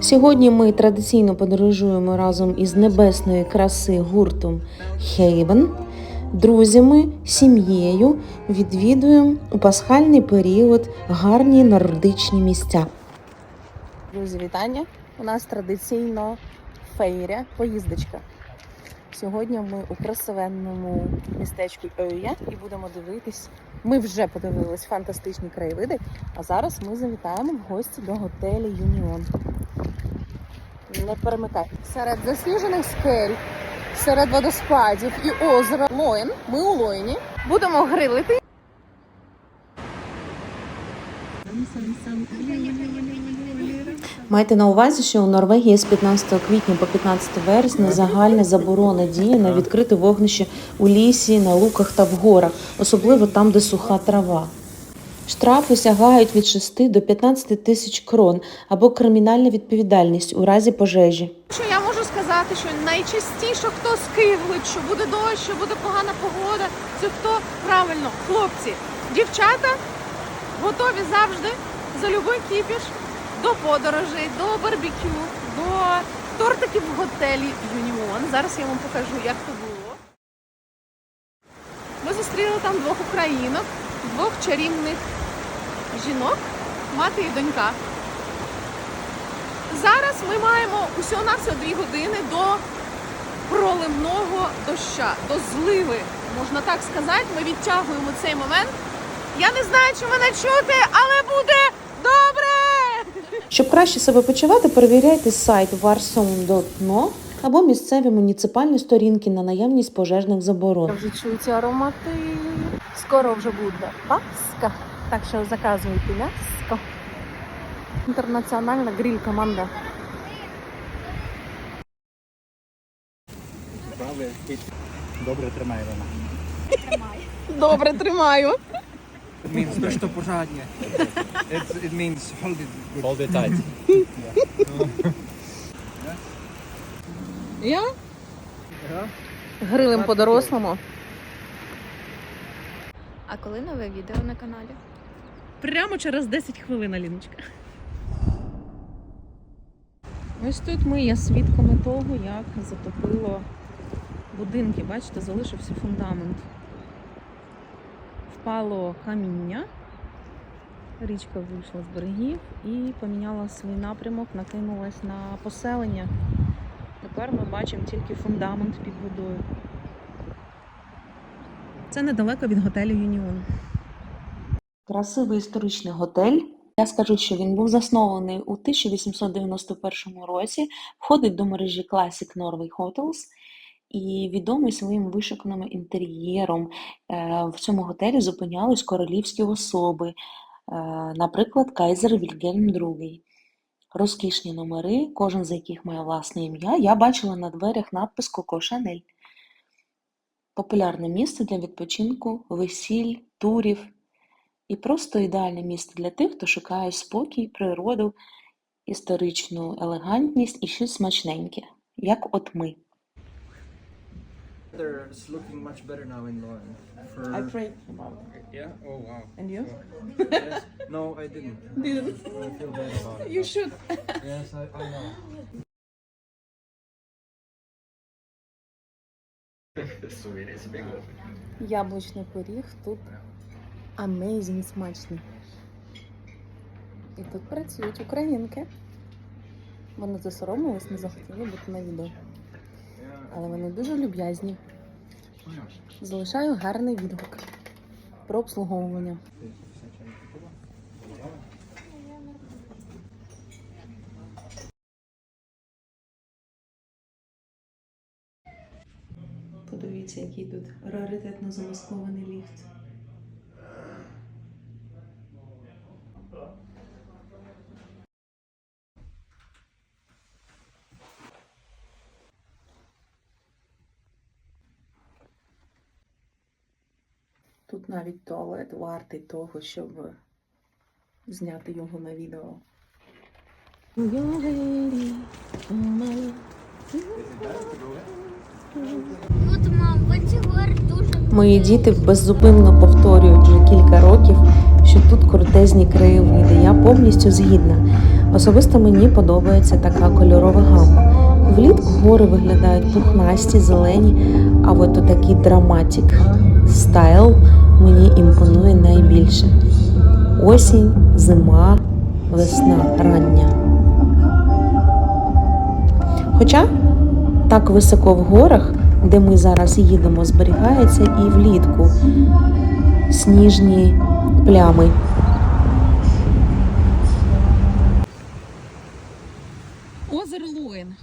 Сьогодні ми традиційно подорожуємо разом із небесної краси гуртом Хейвен, друзями, сім'єю, відвідуємо у пасхальний період гарні нордичні місця. Друзі, вітання! У нас традиційно фейря, поїздочка. Сьогодні ми у красивенному містечку Оюя і будемо дивитись. Ми вже подивились фантастичні краєвиди, а зараз ми завітаємо в гості до готелю Юніон. Не перемикай. Серед засніжених скель, серед водоспадів і озера Лоєн. Ми у Лоєні. Будемо грилити. Майте на увазі, що у Норвегії з 15 квітня по 15 вересня загальна заборона діє на відкрите вогнище у лісі, на луках та в горах, особливо там, де суха трава. Штрафи сягають від 6 до 15 тисяч крон або кримінальна відповідальність у разі пожежі. Що я можу сказати, що найчастіше хто скиглить, що буде дощ, що буде погана погода. Це хто правильно, хлопці, дівчата готові завжди за любий кіпіш до подорожей, до барбекю, до тортиків в готелі Юніон. Зараз я вам покажу, як це було. Ми зустріли там двох українок, двох чарівних жінок, мати і донька. Зараз ми маємо усього на все дві години до проливного доща, до зливи, можна так сказати. Ми відтягуємо цей момент. Я не знаю, чи мене чути, але буде добре! Щоб краще себе почувати, перевіряйте сайт warsom.no або місцеві муніципальні сторінки на наявність пожежних заборон. Вже чують аромати. Скоро вже буде Пасха, так що заказуйте м'яско. Інтернаціональна гриль команда. Добре тримає вона. Добре, тримаю. It means Просто пожадні. It's, it means hold it good. Hold it tight. Я? Грилем по-дорослому. А коли нове відео на каналі? Прямо через 10 хвилин, Аліночка. Ось тут ми є свідками того, як затопило будинки. Бачите, залишився фундамент. Впало каміння, річка вийшла з берегів і поміняла свій напрямок, накинулась на поселення. Тепер ми бачимо тільки фундамент під водою. Це недалеко від готелю Юніон. Красивий історичний готель. Я скажу, що він був заснований у 1891 році, входить до мережі Classic Norway Hotels і відомий своїм вишуканим інтер'єром. Е, В цьому готелі зупинялись королівські особи, е, наприклад, кайзер Вільгельм II. Розкішні номери, кожен з яких має власне ім'я. Я бачила на дверях надпис Коко Шанель. Популярне місце для відпочинку, весіль, турів і просто ідеальне місце для тих, хто шукає спокій, природу, історичну елегантність і щось смачненьке, як от ми. It's looking much better now in Lauren. For... I prayed about it. Yeah? Oh wow. And you? yes. No, I didn't. Didn't. I feel bad about it. You should. Yes, I, I know. Яблучний пиріг тут amazing смачний. І тут працюють українки. Вони засоромились, не захотіли бути на відео. Але вони дуже люб'язні. Залишаю гарний відгук про обслуговування. Подивіться, який тут раритетно замаскований ліфт. Тут навіть туалет вартий того, щоб зняти його на відео. Мої діти беззупинно повторюють вже кілька років, що тут крутезні краєвиди. Я повністю згідна. Особисто мені подобається така кольорова гама. Влітку гори виглядають пухнасті, зелені, а от такий драматик стайл мені імпонує найбільше. Осінь, зима, весна рання. Хоча так високо в горах, де ми зараз їдемо, зберігається і влітку сніжні плями. Озеро Лоїн.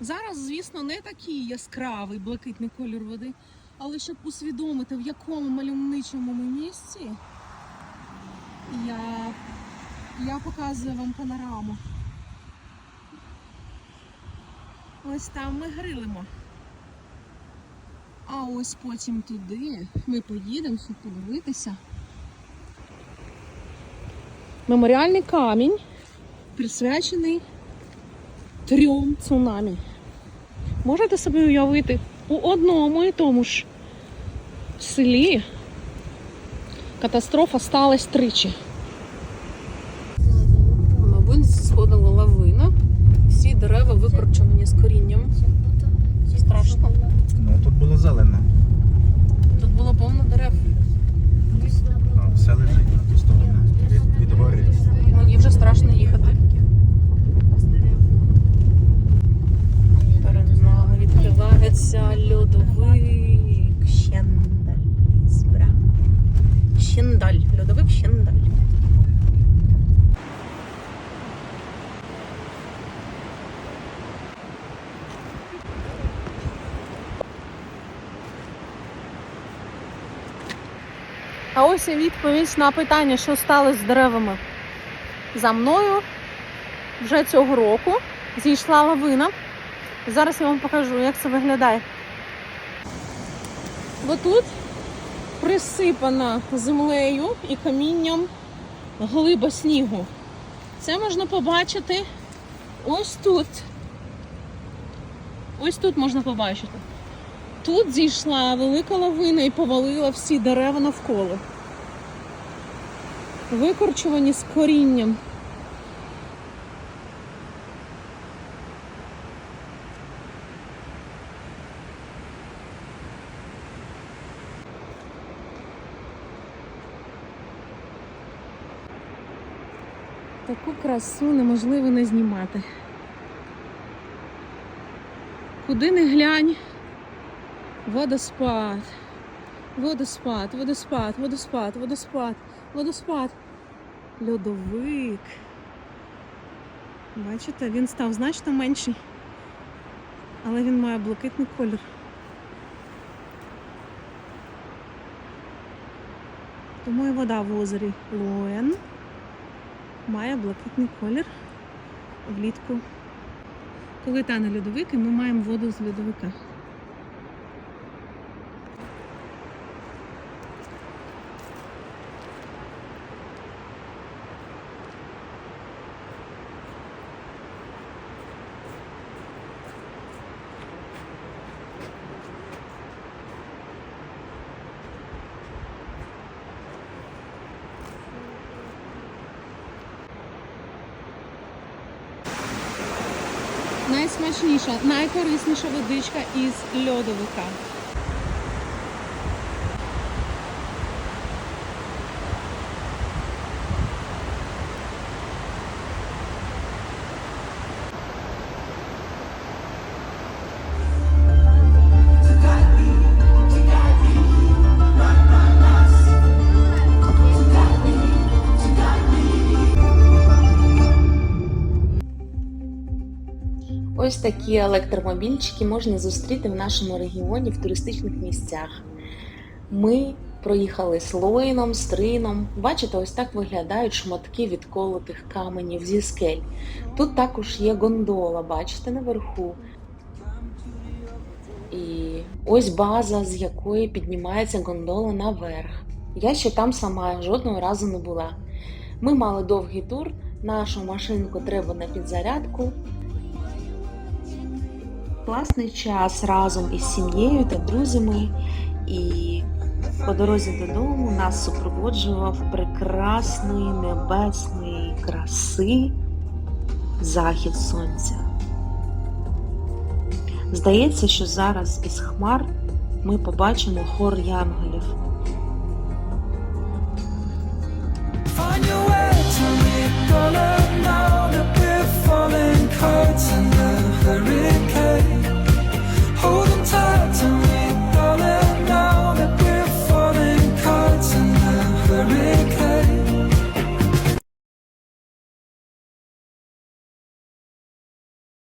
Зараз, звісно, не такий яскравий блакитний колір води, але щоб усвідомити, в якому мальовничому ми місці, я, я показую вам панораму. Ось там ми грилимо. А ось потім туди ми поїдемо, щоб подивитися. Меморіальний камінь присвячений трьом цунамі. Можете собі уявити, у одному і тому ж селі катастрофа сталася тричі. Мабуть, сходила лавина. Всі дерева викорчовані з корінням. Страшно. Ну тут було зелено. Тут було повно дерев. А все лежить на ту сторону. Від, від гори. Мені вже страшно їхати. Перед нами відкривається льодовик Щендаль. Щендаль. Льодовик Щендаль. А ось і відповідь на питання, що сталося з деревами. За мною вже цього року зійшла лавина. Зараз я вам покажу, як це виглядає. Отут присипана землею і камінням глиба снігу. Це можна побачити ось тут. Ось тут можна побачити. Тут зійшла велика лавина і повалила всі дерева навколо. Викорчувані з корінням. Таку красу неможливо не знімати. Куди не глянь, водоспад, водоспад, водоспад, водоспад, водоспад, водоспад, льодовик. Бачите, він став значно менший, але він має блакитний колір. Тому і вода в озері Лоен має блакитний колір влітку. Коли тане льодовик, і ми маємо воду з льодовика. Найсмачніша, найкорисніша водичка із льодовика. Ось такі електромобільчики можна зустріти в нашому регіоні в туристичних місцях. Ми проїхали слоїном, стрином. Бачите, ось так виглядають шматки відколотих каменів зі скель. Тут також є гондола, бачите, наверху. І ось база, з якої піднімається гондола наверх. Я ще там сама жодного разу не була. Ми мали довгий тур, нашу машинку треба на підзарядку. Класний час разом із сім'єю та друзями. І по дорозі додому нас супроводжував прекрасної небесної краси захід сонця. Здається, що зараз із хмар ми побачимо хор янголів.